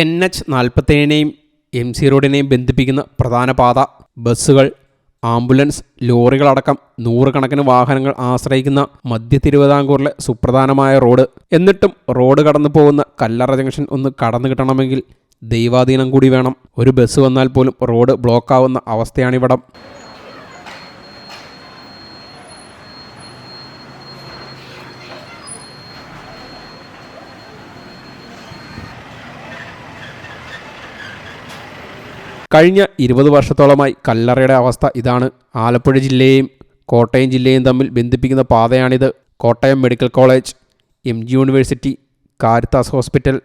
N H നാൽപ്പത്തേഴിനെയും M C റോഡിനെയും ബന്ധിപ്പിക്കുന്ന പ്രധാന പാത ബസ്സുകൾ ആംബുലൻസ് ലോറികളടക്കം നൂറുകണക്കിന് വാഹനങ്ങൾ ആശ്രയിക്കുന്ന മധ്യ തിരുവിതാംകൂറിലെ സുപ്രധാനമായ റോഡ്. എന്നിട്ടും റോഡ് കടന്നു പോകുന്ന കല്ലറ ജംഗ്ഷൻ ഒന്ന് കടന്നു കിട്ടണമെങ്കിൽ ദൈവാധീനം കൂടി വേണം. ഒരു ബസ് വന്നാൽ പോലും റോഡ് ബ്ലോക്കാവുന്ന അവസ്ഥയാണിവിടം. കഴിഞ്ഞ ഇരുപത് വർഷത്തോളമായി കല്ലറയുടെ അവസ്ഥ ഇതാണ്. ആലപ്പുഴ ജില്ലയെയും കോട്ടയം ജില്ലയും തമ്മിൽ ബന്ധിപ്പിക്കുന്ന പാതയാണിത്. Kottayam medical college M G university Caritas hospital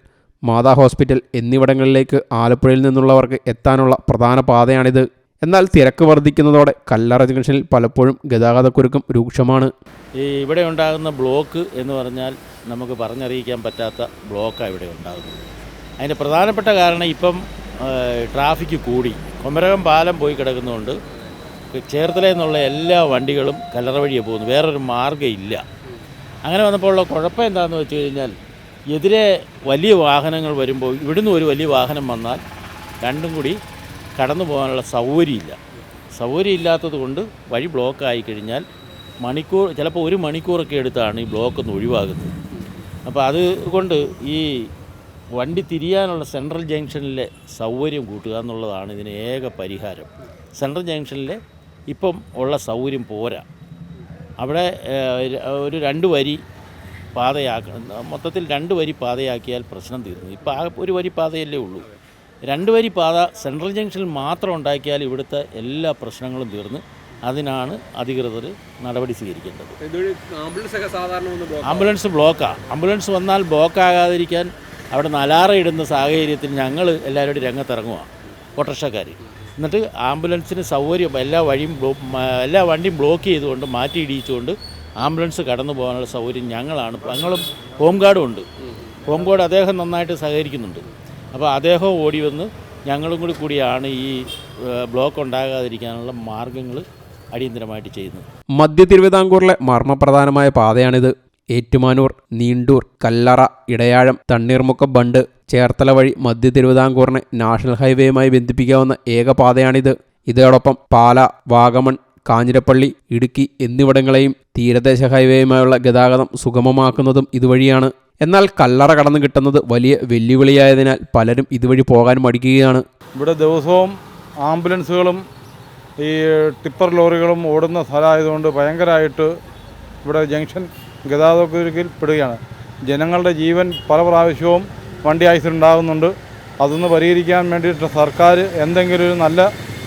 Mata hospital എന്നിവിടങ്ങളിലേക്ക് ആലപ്പുഴയിൽ നിന്നുള്ളവർക്ക് എത്താനുള്ള പ്രധാന പാതയാണിത്. എന്നാൽ തിരക്ക് വർദ്ധിക്കുന്നതോടെ കല്ലറ ജംഗ്ഷനിൽ പലപ്പോഴും ഗതാഗതക്കുരുക്കം രൂക്ഷമാണ്. ഈ ഇവിടെ ഉണ്ടാകുന്ന ബ്ലോക്ക് എന്ന് പറഞ്ഞാൽ നമുക്ക് പറഞ്ഞറിയിക്കാൻ പറ്റാത്ത ബ്ലോക്കാണ് ഇവിടെ ഉണ്ടാകുന്നത്. അതിന്റെ പ്രധാനപ്പെട്ട കാരണം ഇപ്പം ട്രാഫിക്ക് കൂടി. കുമരകം പാലം പോയി കിടക്കുന്നതുകൊണ്ട് ചേർത്തലയിൽ നിന്നുള്ള എല്ലാ വണ്ടികളും കല്ലറ വഴിയെ പോകുന്നു വേറൊരു മാർഗമില്ല അങ്ങനെ വന്നപ്പോൾ ഉള്ള കുഴപ്പം എന്താണെന്ന് വെച്ച് കഴിഞ്ഞാൽ എതിരെ വലിയ വാഹനങ്ങൾ വരുമ്പോൾ ഇവിടുന്ന് ഒരു വലിയ വാഹനം വന്നാൽ രണ്ടും കൂടി കടന്നു പോകാനുള്ള സൗകര്യമില്ല. സൗകര്യം ഇല്ലാത്തത് കൊണ്ട് വഴി ബ്ലോക്കായി കഴിഞ്ഞാൽ മണിക്കൂർ ചിലപ്പോൾ ഒരു മണിക്കൂറൊക്കെ എടുത്താണ് ഈ ബ്ലോക്ക് ഒന്ന് ഒഴിവാകുന്നത് അപ്പോൾ അതുകൊണ്ട് ഈ വണ്ടി തിരിയാനുള്ള സെൻട്രൽ ജംഗ്ഷനിലെ സൗകര്യം കൂട്ടുക എന്നുള്ളതാണ് ഇതിന് ഏക പരിഹാരം. സെൻട്രൽ ജംഗ്ഷനിലെ ഇപ്പം ഉള്ള സൗകര്യം പോരാ. അവിടെ ഒരു രണ്ട് വരി പാതയാക്കണം മൊത്തത്തിൽ രണ്ട് വരി പാതയാക്കിയാൽ പ്രശ്നം തീർന്നു. ഇപ്പോൾ ആ ഒരു വരി പാതയല്ലേ ഉള്ളൂ. രണ്ട് വരി പാത സെൻട്രൽ ജംഗ്ഷനിൽ മാത്രം ഉണ്ടാക്കിയാൽ ഇവിടുത്തെ എല്ലാ പ്രശ്നങ്ങളും തീർന്ന് അതിനാണ് അധികൃതർ നടപടി സ്വീകരിക്കേണ്ടത്. ആംബുലൻസ് ബ്ലോക്കാണ് ആംബുലൻസ് വന്നാൽ ബ്ലോക്ക് ആകാതിരിക്കാൻ അവിടെ നലാറ ഇടുന്ന സാഹചര്യത്തിൽ ഞങ്ങൾ എല്ലാവരും കൂടി രംഗത്തിറങ്ങുക ഓട്ടോറിക്ഷക്കാർ എന്നിട്ട് ആംബുലൻസിന് സൗകര്യം എല്ലാ വഴിയും എല്ലാ വണ്ടിയും ബ്ലോക്ക് ചെയ്തുകൊണ്ട് മാറ്റി ഇടിയിച്ചുകൊണ്ട് ആംബുലൻസ് കടന്നു പോകാനുള്ള സൗകര്യം ഞങ്ങളാണ്. ഞങ്ങളും ഹോം ഗാർഡും ഉണ്ട്. ഹോം ഗാർഡ് അദ്ദേഹം നന്നായിട്ട് സഹകരിക്കുന്നുണ്ട്. അപ്പോൾ അദ്ദേഹം ഓടി വന്ന് ഞങ്ങളും കൂടി കൂടിയാണ് ഈ ബ്ലോക്ക് ഉണ്ടാകാതിരിക്കാനുള്ള മാർഗങ്ങൾ അടിയന്തരമായിട്ട് ചെയ്യുന്നത്. മധ്യ തിരുവിതാംകൂറിലെ മർമ്മപ്രധാനമായ പാതയാണിത്. ഏറ്റുമാനൂർ നീണ്ടൂർ കല്ലറ ഇടയാഴം തണ്ണീർമുക്കം ബണ്ട് ചേർത്തല വഴി മധ്യ തിരുവിതാംകൂറിനെ നാഷണൽ ഹൈവേയുമായി ബന്ധിപ്പിക്കാവുന്ന ഏക പാതയാണിത്. ഇതോടൊപ്പം പാല വാഗമൺ കാഞ്ഞിരപ്പള്ളി ഇടുക്കി എന്നിവിടങ്ങളെയും തീരദേശ ഹൈവേയുമായുള്ള ഗതാഗതം സുഗമമാക്കുന്നതും ഇതുവഴിയാണ്. എന്നാൽ കല്ലറ കടന്നു കിട്ടുന്നത് വലിയ വെല്ലുവിളിയായതിനാൽ പലരും ഇതുവഴി പോകാൻ മടിക്കുകയാണ്. ഇവിടെ ദിവസവും ആംബുലൻസുകളും ഈ ടിപ്പർ ലോറികളും ഓടുന്ന സ്ഥലമായതുകൊണ്ട് ഭയങ്കരമായിട്ട് ഇവിടെ ജംഗ്ഷൻ ഗതാഗതക്കുരുക്കിൽ പെടുകയാണ് ജനങ്ങളുടെ ജീവൻ പല പ്രാവശ്യവും വണ്ടി ആക്സിഡന്റ് ഉണ്ടാകുന്നുണ്ട് അതൊന്ന് പരിഹരിക്കാൻ വേണ്ടിയിട്ട് സർക്കാർ എന്തെങ്കിലും ഒരു നല്ല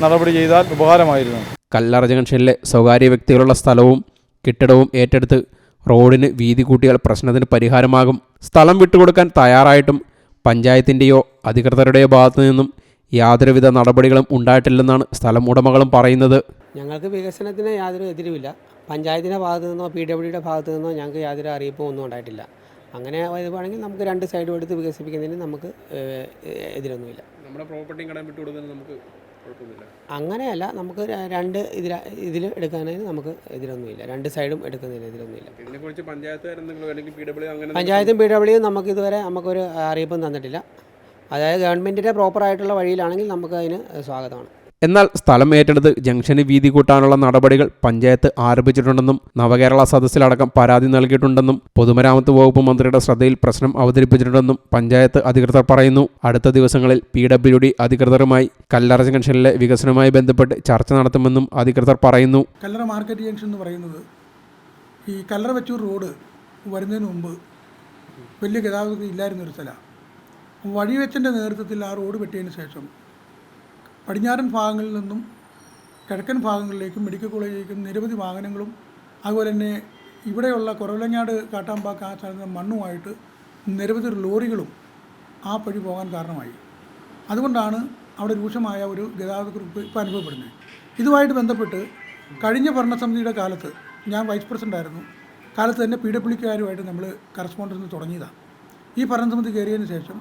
നടപടി ചെയ്താൽ ഉപകാരമായിരുന്നു. കല്ലറ ജംഗ്ഷനിലെ സ്വകാര്യ വ്യക്തികളുള്ള സ്ഥലവും കെട്ടിടവും ഏറ്റെടുത്ത് റോഡിന് വീതി കൂട്ടിയാൽ പ്രശ്നത്തിന് പരിഹാരമാകും. സ്ഥലം വിട്ടുകൊടുക്കാൻ തയ്യാറായിട്ടും പഞ്ചായത്തിന്റെയോ അധികൃതരുടെയോ ഭാഗത്തു നിന്നും യാതൊരുവിധ നടപടികളും ഉണ്ടായിട്ടില്ലെന്നാണ് സ്ഥലം ഉടമകളും പറയുന്നത്. ഞങ്ങൾക്ക് വികസനത്തിന് യാതൊരു എതിരുമില്ല. പഞ്ചായത്തിന്റെ ഭാഗത്തു നിന്നോ പി ഡബ്ല്യുടെ ഭാഗത്തു നിന്നോ ഞങ്ങൾക്ക് യാതൊരു അറിയിപ്പും ഒന്നും ഉണ്ടായിട്ടില്ല. അങ്ങനെ വരുവാണെങ്കിൽ നമുക്ക് രണ്ട് സൈഡും എടുത്ത് വികസിപ്പിക്കുന്നതിന് നമുക്ക് എതിരൊന്നുമില്ല. നമ്മുടെ പ്രോപ്പർട്ടി കടം വിട്ടു കൊടുക്കുന്നത് നമുക്ക് അങ്ങനെയല്ല നമുക്ക് രണ്ട് ഇതിൽ ഇതിൽ എടുക്കാനായി നമുക്ക് എതിരൊന്നുമില്ല. രണ്ട് സൈഡും എടുക്കുന്നതിന് എതിരൊന്നുമില്ല. ഇതിനെക്കുറിച്ച് ഡബ്ല്യു പഞ്ചായത്തും പി ഡബ്ല്യും നമുക്ക് ഇതുവരെ നമുക്കൊരു അറിയിപ്പും തന്നിട്ടില്ല. അതായത് ഗവൺമെന്റിന്റെ പ്രോപ്പറായിട്ടുള്ള വഴിയിലാണെങ്കിൽ നമുക്ക് അതിന് സ്വാഗതമാണ്. എന്നാൽ സ്ഥലം ഏറ്റെടുത്ത് ജംഗ്ഷന് വീതി കൂട്ടാനുള്ള നടപടികൾ പഞ്ചായത്ത് ആരംഭിച്ചിട്ടുണ്ടെന്നും നവകേരള സദസ്സിലടക്കം പരാതി നൽകിയിട്ടുണ്ടെന്നും പൊതുമരാമത്ത് വകുപ്പ് മന്ത്രിയുടെ ശ്രദ്ധയിൽ പ്രശ്നം അവതരിപ്പിച്ചിട്ടുണ്ടെന്നും പഞ്ചായത്ത് അധികൃതർ പറയുന്നു. അടുത്ത ദിവസങ്ങളിൽ പി ഡബ്ല്യു ഡി അധികൃതരുമായി കല്ലറ ജംഗ്ഷനിലെ വികസനവുമായി ബന്ധപ്പെട്ട് ചർച്ച നടത്തുമെന്നും അധികൃതർ പറയുന്നു. കല്ലറ മാർക്കറ്റ് ജംഗ്ഷൻ എന്ന് പറയുന്നത് ഈ കല്ലറ വെച്ചൂർ റോഡ് വരുന്നതിന് മുമ്പ് വലിയ ഗതാഗതം ഇല്ലായിരുന്നൊരു സ്ഥലമാണ്. വഴിവെച്ചന്റെ നേതൃത്വത്തിൽ ആ റോഡ് വെട്ടിയതിന് ശേഷം പടിഞ്ഞാറൻ ഭാഗങ്ങളിൽ നിന്നും കിഴക്കൻ ഭാഗങ്ങളിലേക്കും മെഡിക്കൽ കോളേജിലേക്കും നിരവധി വാഹനങ്ങളും അതുപോലെ തന്നെ ഇവിടെയുള്ള കുറവിലങ്ങാട് കാട്ടാമ്പാക്ക് ആ സ്ഥലത്ത് മണ്ണുമായിട്ട് നിരവധി ലോറികളും ആ വഴി പോകാൻ കാരണമായി. അതുകൊണ്ടാണ് അവിടെ രൂക്ഷമായ ഒരു ഗതാഗതക്കുറിപ്പ് ഇപ്പോൾ അനുഭവപ്പെടുന്നത്. ഇതുമായിട്ട് ബന്ധപ്പെട്ട് കഴിഞ്ഞ ഭരണസമിതിയുടെ കാലത്ത് ഞാൻ വൈസ് പ്രസിഡന്റ് ആയിരുന്നു. കാലത്ത് തന്നെ പി ഡബ്ല്യുക്കാരുമായിട്ട് നമ്മൾ കറസ്പോണ്ടൻസ് തുടങ്ങിയതാണ്. ഈ ഭരണസമിതി കയറിയതിന് ശേഷം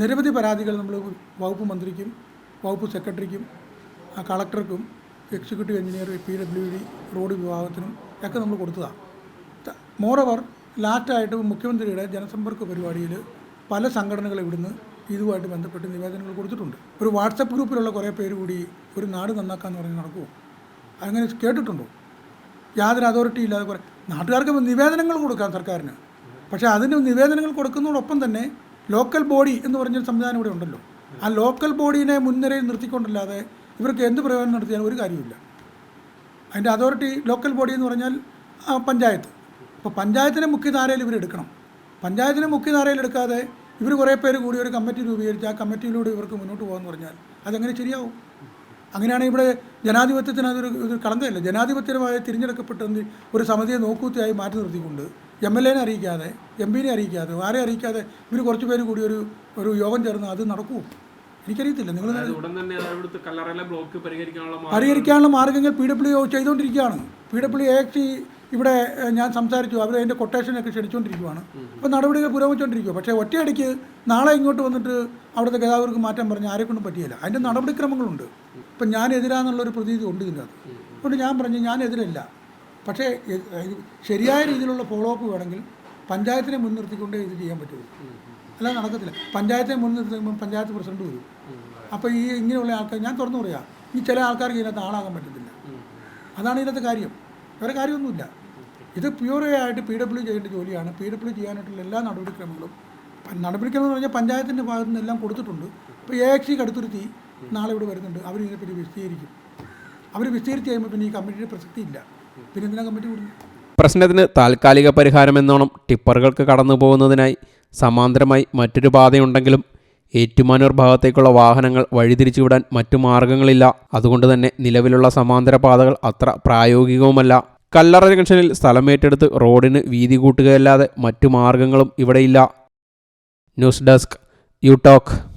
നിരവധി പരാതികൾ നമ്മൾ വകുപ്പ് മന്ത്രിക്കും വകുപ്പ് സെക്രട്ടറിക്കും കളക്ടർക്കും executive engineer P W D road വിഭാഗത്തിനും ഒക്കെ നമ്മൾ കൊടുത്തതാണ് മോറോവർ ലാസ്റ്റായിട്ട് മുഖ്യമന്ത്രിയുടെ ജനസമ്പർക്ക പരിപാടിയിൽ പല സംഘടനകൾ ഇവിടുന്ന് ഇതുമായിട്ട് ബന്ധപ്പെട്ട് നിവേദനങ്ങൾ കൊടുത്തിട്ടുണ്ട്. ഒരു വാട്സപ്പ് ഗ്രൂപ്പിലുള്ള കുറേ പേര് കൂടി ഒരു നാട് നന്നാക്കാന്ന് പറഞ്ഞ് നടക്കുമോ അങ്ങനെ കേട്ടിട്ടുണ്ടോ? യാതൊരു അതോറിറ്റി ഇല്ലാതെ കുറേ നാട്ടുകാർക്ക് നിവേദനങ്ങൾ കൊടുക്കാം സർക്കാരിന്. പക്ഷേ അതിന് നിവേദനങ്ങൾ കൊടുക്കുന്നതോടൊപ്പം തന്നെ ലോക്കൽ ബോഡി എന്ന് പറഞ്ഞൊരു സംവിധാനം ഇവിടെ ഉണ്ടല്ലോ. ആ ലോക്കൽ ബോഡീനെ മുൻനിരയിൽ നിർത്തിക്കൊണ്ടല്ലാതെ ഇവർക്ക് എന്ത് പ്രയോജനം നടത്തിയാലും ഒരു കാര്യമില്ല അതിന്റെ അതോറിറ്റി ലോക്കൽ ബോഡി എന്ന് പറഞ്ഞാൽ പഞ്ചായത്ത്. അപ്പോൾ പഞ്ചായത്തിന്റെ മുഖ്യധാരയിൽ ഇവർ എടുക്കണം. പഞ്ചായത്തിനെ മുഖ്യധാരയിൽ എടുക്കാതെ ഇവർ കുറേ പേര് കൂടി ഒരു കമ്മിറ്റി രൂപീകരിച്ച് ആ കമ്മിറ്റിയിലൂടെ ഇവർക്ക് മുന്നോട്ട് പോകാമെന്ന് പറഞ്ഞാൽ അതെങ്ങനെ ശരിയാവും. അങ്ങനെയാണെങ്കിൽ ഇവിടെ ജനാധിപത്യത്തിന് അതൊരു ഒരു കളങ്കമല്ല ജനാധിപത്യപരമായി തിരഞ്ഞെടുക്കപ്പെട്ട ഒരു സമിതിയെ നോക്കൂത്തിയായി മാറ്റി നിർത്തിക്കൊണ്ട് എം എൽ എനെ അറിയിക്കാതെ എം പിനെ അറിയിക്കാതെ ആരെ അറിയിക്കാതെ ഇവർ കുറച്ച് പേര് കൂടി ഒരു ഒരു യോഗം ചേർന്ന് അത് നടക്കുമോ എനിക്കറിയത്തില്ല. നിങ്ങൾ പരിഹരിക്കാനുള്ള മാർഗം പരിഹരിക്കാനുള്ള മാർഗങ്ങൾ പി ഡബ്ല്യു ചെയ്തുകൊണ്ടിരിക്കുകയാണ് പി ഡബ്ല്യു എക്സി ഇവിടെ ഞാൻ സംസാരിച്ചു. അവർ അതിന്റെ കൊട്ടേഷനൊക്കെ ക്ഷണിച്ചുകൊണ്ടിരിക്കുകയാണ് അപ്പോൾ നടപടികൾ പുരോഗമിച്ചുകൊണ്ടിരിക്കുക പക്ഷേ ഒറ്റയടിക്ക് നാളെ ഇങ്ങോട്ട് വന്നിട്ട് അവിടുത്തെ ഗതാഗതർക്ക് മാറ്റാൻ പറഞ്ഞ് ആരെക്കൊണ്ടും പറ്റിയില്ല അതിന്റെ നടപടിക്രമങ്ങളുണ്ട്. ഇപ്പം ഞാൻ എതിരാന്നുള്ളൊരു പ്രതീതി ഉണ്ട് ഇതിനകത്ത്. അതുകൊണ്ട് ഞാൻ പറഞ്ഞു ഞാൻ എതിരല്ല പക്ഷേ ശരിയായ രീതിയിലുള്ള ഫോളോ അപ്പ് വേണമെങ്കിൽ പഞ്ചായത്തിനെ മുൻനിർത്തിക്കൊണ്ടേ ഇത് ചെയ്യാൻ പറ്റുള്ളൂ. അല്ലാതെ നടക്കത്തില്ല. പഞ്ചായത്തിനെ മുൻനിർത്തുമ്പോൾ പഞ്ചായത്ത് പ്രസിഡന്റ് വരും. അപ്പോൾ ഈ ഇങ്ങനെയുള്ള ആൾക്കാർ ഞാൻ തുറന്നു പറയാം. ഈ ചില ആൾക്കാർക്ക് ഇതിനകത്ത് ആളാകാൻ പറ്റത്തില്ല. അതാണ് ഇതിനകത്ത് കാര്യം. വേറെ കാര്യമൊന്നുമില്ല. ഇത് പ്യൂറേ ആയിട്ട് പി ഡബ്ല്യു ചെയ്യേണ്ട ജോലിയാണ്. പി ഡബ്ല്യു ചെയ്യാനായിട്ടുള്ള എല്ലാ നടപടിക്രമങ്ങളും നടപടിക്രമം എന്ന് പറഞ്ഞാൽ പഞ്ചായത്തിന്റെ ഭാഗത്തു നിന്നെല്ലാം കൊടുത്തിട്ടുണ്ട്. ഇപ്പോൾ എ എക്സി കടുത്തിരുത്തി നാളെ ഇവിടെ വരുന്നുണ്ട്. അവർ ഇതിനെപ്പറ്റി വിശദീകരിക്കും. അവർ വിശദീകരിച്ച് കഴിയുമ്പോൾ പിന്നെ ഈ കമ്മിറ്റിയുടെ പ്രസക്തി ഇല്ല. പ്രശ്നത്തിന് താൽക്കാലിക പരിഹാരമെന്നോണം ടിപ്പറുകൾക്ക് കടന്നു പോകുന്നതിനായി സമാന്തരമായി മറ്റൊരു പാതയുണ്ടെങ്കിലും ഏറ്റുമാനൂർ ഭാഗത്തേക്കുള്ള വാഹനങ്ങൾ വഴിതിരിച്ചുവിടാൻ മറ്റു മാർഗങ്ങളില്ല. അതുകൊണ്ട് തന്നെ നിലവിലുള്ള സമാന്തര പാതകൾ അത്ര പ്രായോഗികവുമല്ല. കല്ലറ ജംഗ്ഷനിൽ സ്ഥലമേറ്റെടുത്ത് റോഡിന് വീതി കൂട്ടുകയല്ലാതെ മറ്റു മാർഗങ്ങളും ഇവിടെയില്ല. News desk you talk